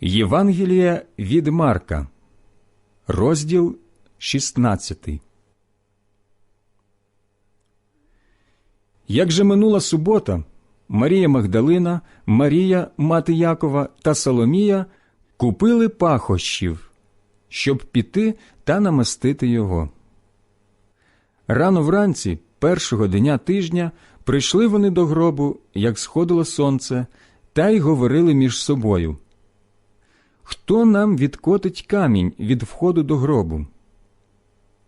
Євангелія від Марка, розділ 16. Як же минула субота, Марія Магдалина, Марія, мати Якова та Соломія купили пахощів, щоб піти та намастити його. Рано вранці, першого дня тижня, прийшли вони до гробу, як сходило сонце, та й говорили між собою. Хто нам відкотить камінь від входу до гробу?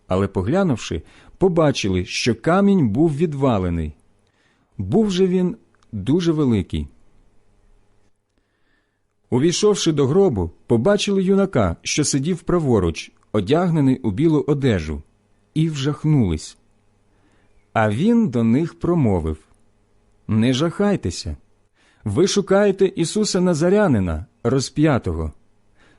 Але, поглянувши, побачили, що камінь був відвалений. Був же він дуже великий. Увійшовши до гробу, побачили юнака, що сидів праворуч, одягнений у білу одежу, і вжахнулись. А він до них промовив Не жахайтеся. Ви шукаєте Ісуса Назарянина, розп'ятого.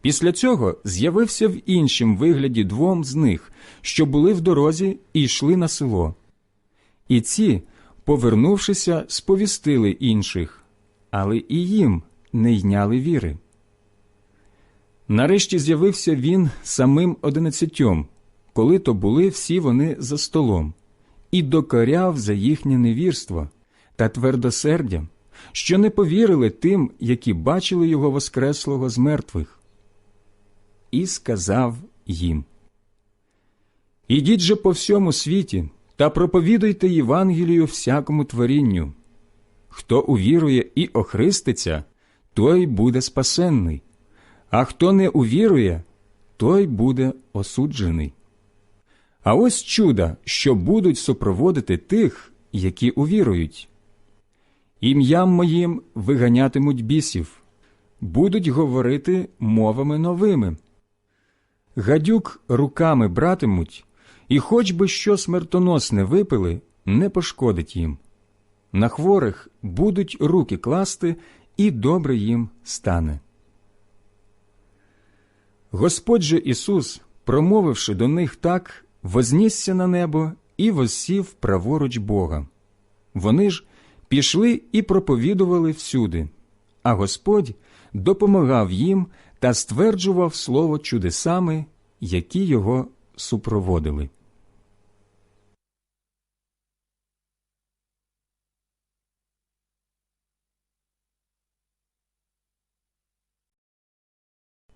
Після цього з'явився в іншім вигляді двом з них, що були в дорозі і йшли на село. І ці, повернувшися, сповістили інших, але і їм не йняли віри. Нарешті з'явився він самим одинадцятьом, коли то були всі вони за столом, і докоряв за їхнє невірство та твердосердя, що не повірили тим, які бачили його воскреслого з мертвих і сказав їм Ідіть же по всьому світі та проповідуйте Євангелію всякому творінню. Хто увірує і охриститься, той буде спасенний, а хто не увірує, той буде осуджений. А ось чуда, що будуть супроводити тих, які увірують. Ім'ям моїм виганятимуть бісів, будуть говорити мовами новими гадюк руками братимуть, і хоч би що смертоносне випили, не пошкодить їм. На хворих будуть руки класти, і добре їм стане. Господь же Ісус, промовивши до них так, вознісся на небо і воссів праворуч Бога. Вони ж пішли і проповідували всюди, а Господь допомагав їм та стверджував слово чудесами, які його супроводили.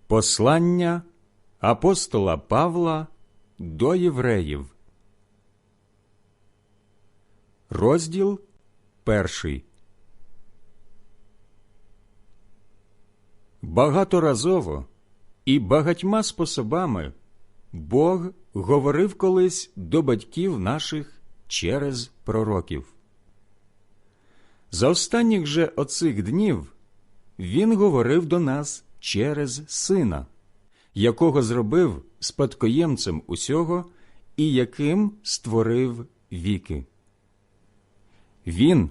Послання апостола Павла до євреїв. Розділ перший. Багаторазово і багатьма способами Бог говорив колись до батьків наших через пророків. За останніх же оцих днів Він говорив до нас через Сина, якого зробив спадкоємцем усього і яким створив віки. Він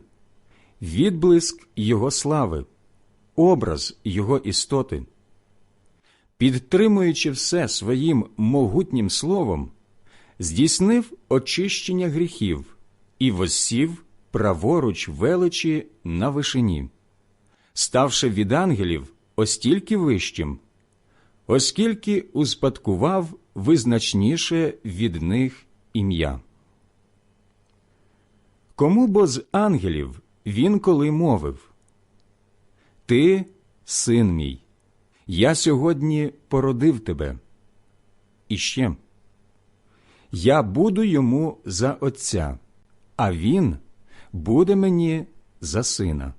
відблиск Його слави, образ Його істоти. Підтримуючи все своїм могутнім словом, здійснив очищення гріхів і воссів праворуч величі на вишині, ставши від ангелів остільки вищим, оскільки успадкував визначніше від них ім'я. Кому бо з ангелів він коли мовив Ти, син мій, я сьогодні породив тебе. іще. Я буду йому за отця, а він буде мені за сина.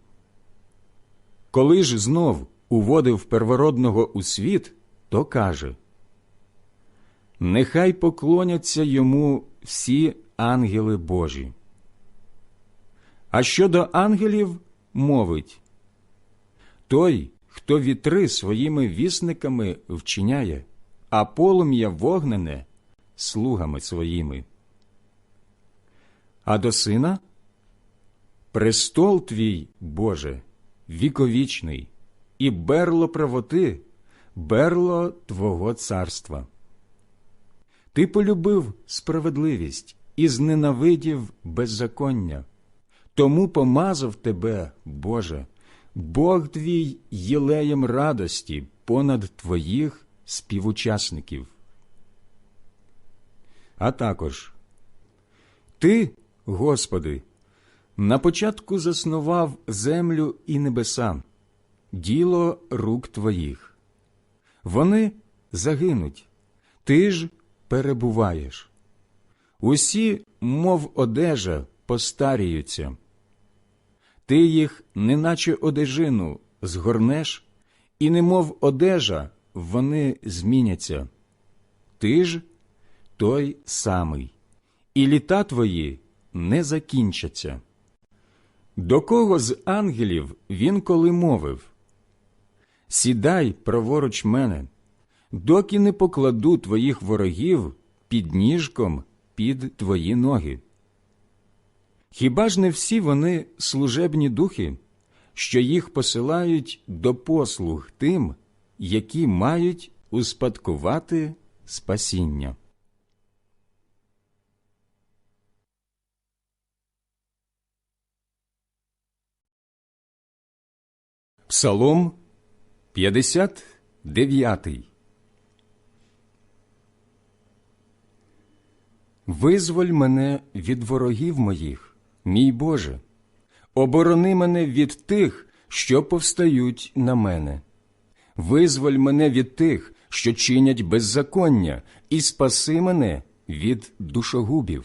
Коли ж знов уводив первородного у світ, то каже Нехай поклоняться йому всі ангели Божі. А щодо ангелів мовить той, хто вітри своїми вісниками вчиняє, а полум'я вогнене слугами своїми. А до сина престол твій, Боже, віковічний, і берло правоти, берло Твого царства. Ти полюбив справедливість і зненавидів беззаконня, тому помазав тебе, Боже, Бог твій єлеєм радості понад твоїх співучасників. А також Ти, Господи, на початку заснував землю і небеса, діло рук твоїх. Вони загинуть, ти ж перебуваєш. Усі, мов одежа, постаріються. Ти їх, неначе одежину, згорнеш, і немов одежа, вони зміняться. Ти ж той самий, і літа твої не закінчаться. До кого з ангелів він коли мовив Сідай праворуч мене, доки не покладу твоїх ворогів під ніжком під твої ноги. Хіба ж не всі вони служебні духи, що їх посилають до послуг тим, які мають успадкувати спасіння? Псалом 59 Визволь мене від ворогів моїх, мій Боже, оборони мене від тих, що повстають на мене. Визволь мене від тих, що чинять беззаконня, і спаси мене від душогубів.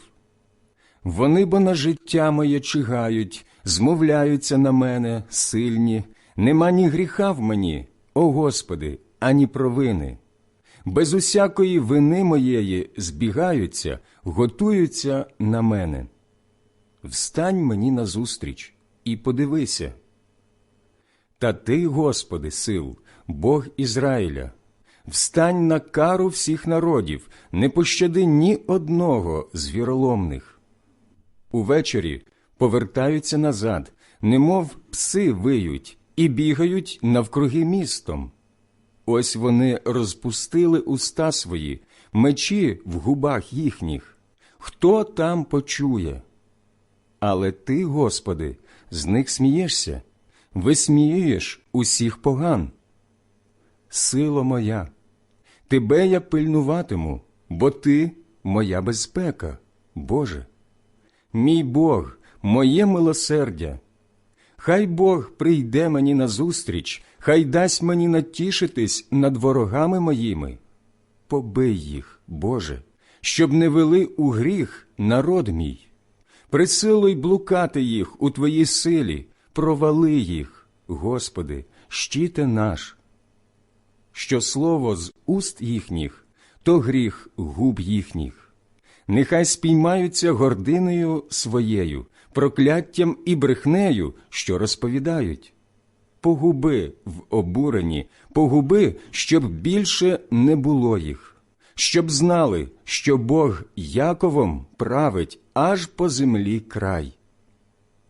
Вони бо на життя моє чигають, змовляються на мене, сильні, нема ні гріха в мені, о Господи, ані провини. Без усякої вини моєї збігаються, готуються на мене. Встань мені назустріч і подивися. Та ти, Господи, сил, Бог Ізраїля, встань на кару всіх народів, не пощади ні одного з віроломних. Увечері повертаються назад, немов пси виють, і бігають навкруги містом. Ось вони розпустили уста свої, мечі в губах їхніх. Хто там почує? Але ти, Господи, з них смієшся, висміюєш усіх поган. Сило моя, тебе я пильнуватиму, бо ти моя безпека, Боже. Мій Бог, моє милосердя. Хай Бог прийде мені назустріч, хай дасть мені натішитись над ворогами моїми. Побий їх, Боже, щоб не вели у гріх народ мій. Присилуй блукати їх у Твоїй силі, провали їх, Господи, щите наш. Що слово з уст їхніх, то гріх губ їхніх. Нехай спіймаються гординою своєю, прокляттям і брехнею, що розповідають. Погуби в обуренні, погуби, щоб більше не було їх, щоб знали, що Бог Яковом править аж по землі край.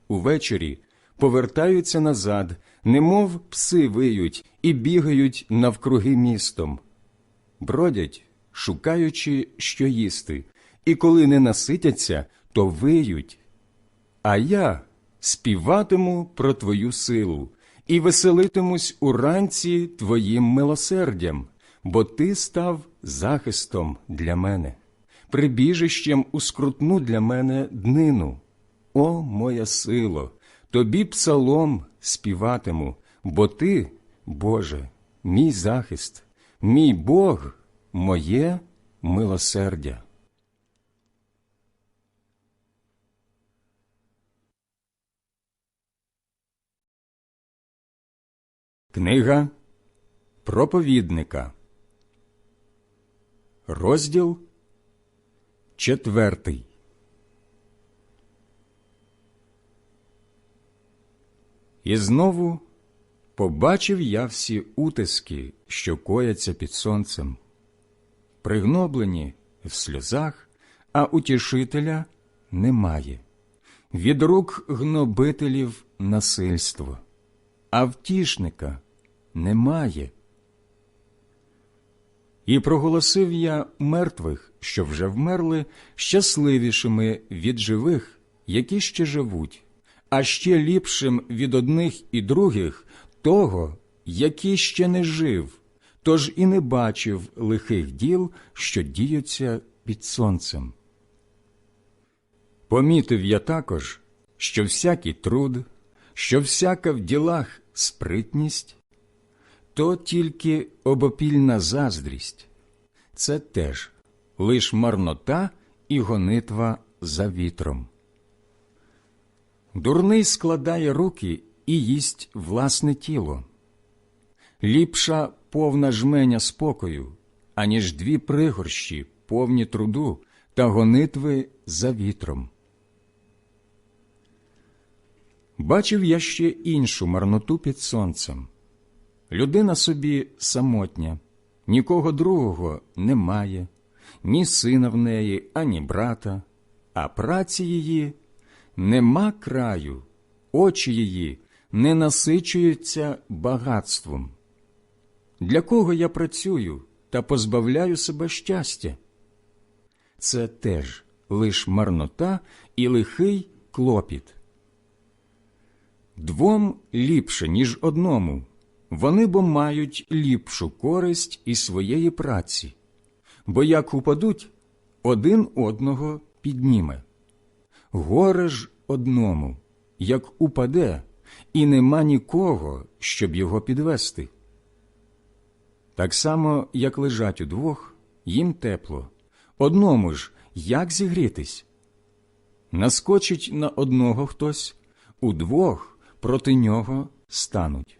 Увечері повертаються назад, немов пси виють і бігають навкруги містом, бродять, шукаючи, що їсти, і коли не наситяться, то виють. А я співатиму про твою силу і веселитимусь уранці твоїм милосердям, бо ти став захистом для мене, прибіжищем у скрутну для мене днину. О, моя сило, тобі псалом співатиму, бо ти, Боже, мій захист, мій Бог, моє милосердя. Книга проповідника, розділ четвертий. І знову побачив я всі утиски, що кояться під сонцем, пригноблені в сльозах, а утішителя немає, від рук гнобителів насильство, а втішника немає. І проголосив я мертвих, що вже вмерли, щасливішими від живих, які ще живуть, а ще ліпшим від одних і других того, який ще не жив, тож і не бачив лихих діл, що діються під сонцем. Помітив я також, що всякий труд, що всяка в ділах спритність, то тільки обопільна заздрість, це теж лиш марнота і гонитва за вітром. Дурний складає руки і їсть власне тіло. Ліпша повна жменя спокою, аніж дві пригорщі, повні труду та гонитви за вітром. Бачив я ще іншу марноту під сонцем. Людина собі самотня, нікого другого немає, ні сина в неї, ані брата, а праці її нема краю, очі її не насичуються багатством. Для кого я працюю та позбавляю себе щастя? Це теж лиш марнота і лихий клопіт. Двом ліпше, ніж одному, вони бо мають ліпшу користь із своєї праці, бо як упадуть, один одного підніме. Горе ж одному, як упаде, і нема нікого, щоб його підвести. Так само, як лежать удвох, їм тепло, одному ж як зігрітись? Наскочить на одного хтось, удвох проти нього стануть.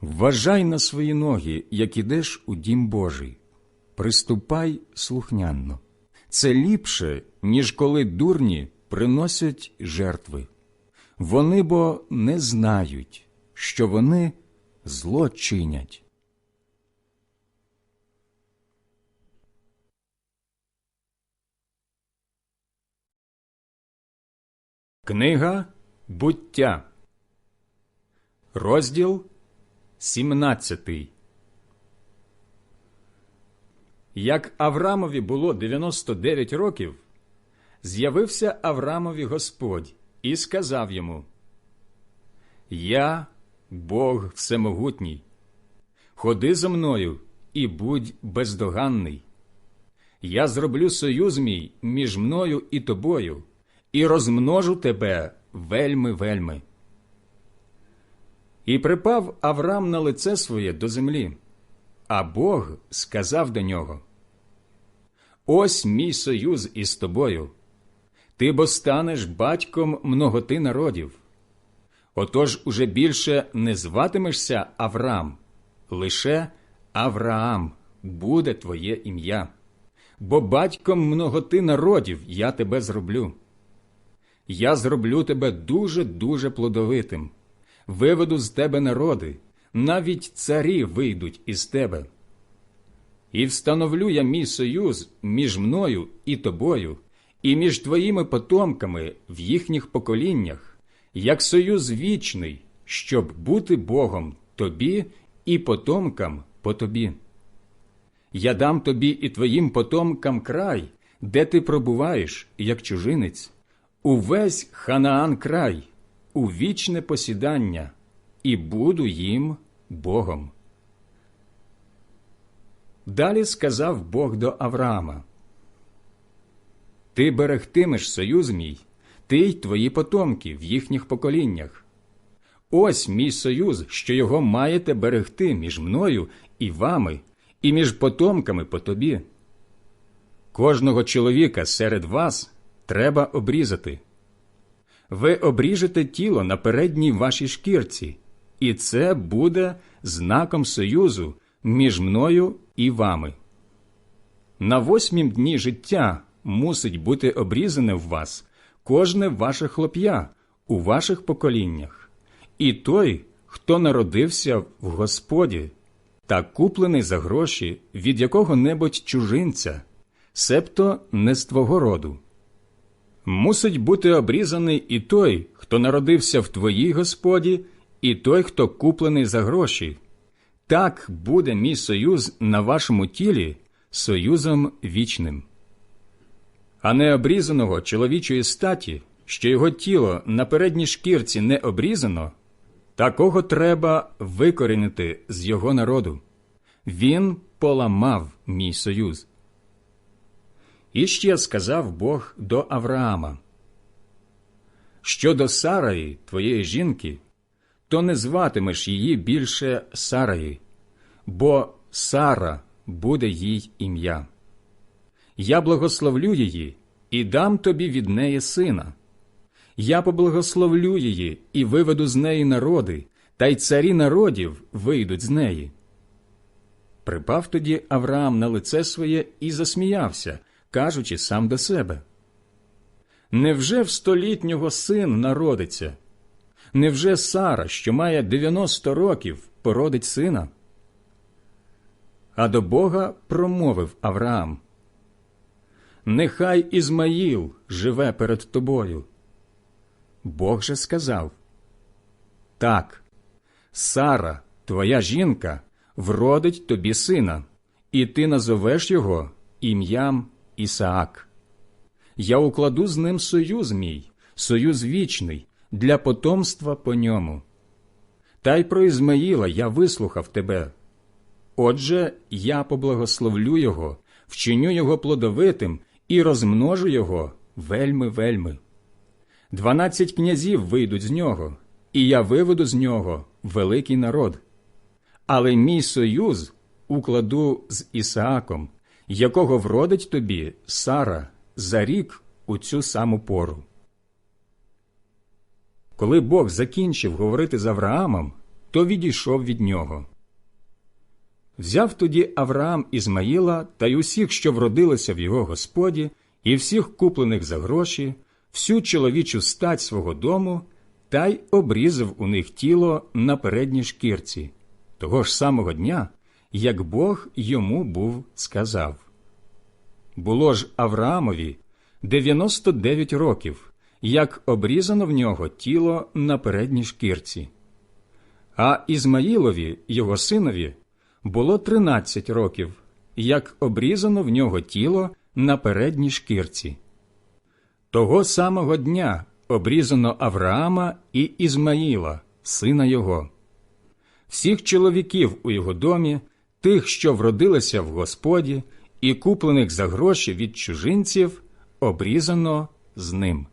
Вважай на свої ноги, як ідеш у дім Божий, приступай слухнянно. Це ліпше, ніж коли дурні приносять жертви. Вони бо не знають, що вони зло чинять. Книга буття, розділ 17 Як Аврамові було 99 років, з'явився Аврамові Господь і сказав йому: Я, Бог Всемогутній, ходи за мною і будь бездоганний. Я зроблю союз мій між мною і тобою, і розмножу тебе вельми вельми. І припав Авраам на лице своє до землі, а Бог сказав до нього: Ось мій союз із тобою. Ти бо станеш батьком многоти народів. Отож уже більше не зватимешся Авраам, лише Авраам буде твоє ім'я, бо батьком многоти народів я тебе зроблю. я зроблю тебе дуже-дуже плодовитим, виведу з тебе народи, навіть царі вийдуть із тебе. І встановлю я мій союз між мною і тобою, і між твоїми потомками в їхніх поколіннях, як союз вічний, щоб бути Богом тобі і потомкам по тобі. Я дам тобі і твоїм потомкам край, де ти пробуваєш, як чужинець, увесь Ханаан край, у вічне посідання, і буду їм Богом. Далі сказав Бог до Авраама: Ти берегтимеш союз мій, ти й твої потомки в їхніх поколіннях. Ось мій союз, що його маєте берегти між мною і вами, і між потомками по тобі. Кожного чоловіка серед вас треба обрізати. Ви обріжете тіло на передній вашій шкірці, і це буде знаком союзу між мною і вами. На восьмім дні життя мусить бути обрізане в вас кожне ваше хлоп'я у ваших поколіннях, і той, хто народився в Господі та куплений за гроші від якого-небудь чужинця, себто не з твого роду. Мусить бути обрізаний і той, хто народився в твоїй Господі, і той, хто куплений за гроші. Так буде мій союз на вашому тілі союзом вічним. А необрізаного чоловічої статі, що його тіло на передній шкірці не обрізано, такого треба викорінити з його народу. Він поламав мій союз. І ще сказав Бог до Авраама: Щодо Сараї, твоєї жінки, то не зватимеш її більше Сараї, бо Сара буде їй ім'я. Я благословлю її і дам тобі від неї сина. Я поблагословлю її і виведу з неї народи, та й царі народів вийдуть з неї. Припав тоді Авраам на лице своє і засміявся, кажучи сам до себе. Невже в столітнього син народиться? Невже Сара, що має 90 років, породить сина? А до Бога промовив Авраам. Нехай Ізмаїл живе перед тобою. Бог же сказав Так, Сара, твоя жінка, вродить тобі сина, і ти назовеш його ім'ям Ісаак. Я укладу з ним союз мій, союз вічний, для потомства по ньому. Та й про Ізмаїла я вислухав тебе. Отже, я поблагословлю його, вчиню його плодовитим і розмножу його вельми вельми. Дванадцять князів вийдуть з нього, і я виведу з нього великий народ. Але мій союз укладу з Ісааком, якого вродить тобі Сара за рік у цю саму пору. Коли Бог закінчив говорити з Авраамом, то відійшов від нього. Взяв тоді Авраам Ізмаїла та й усіх, що вродилися в його господі, і всіх куплених за гроші, всю чоловічу стать свого дому, та й обрізав у них тіло на передній шкірці, того ж самого дня, як Бог йому був сказав. Було ж Авраамові 99 років, як обрізано в нього тіло на передній шкірці. А Ізмаїлові, його синові, було 13 років, як обрізано в нього тіло на передній шкірці. Того самого дня обрізано Авраама і Ізмаїла, сина його. Всіх чоловіків у його домі, тих, що вродилися в Господі, і куплених за гроші від чужинців, обрізано з ним.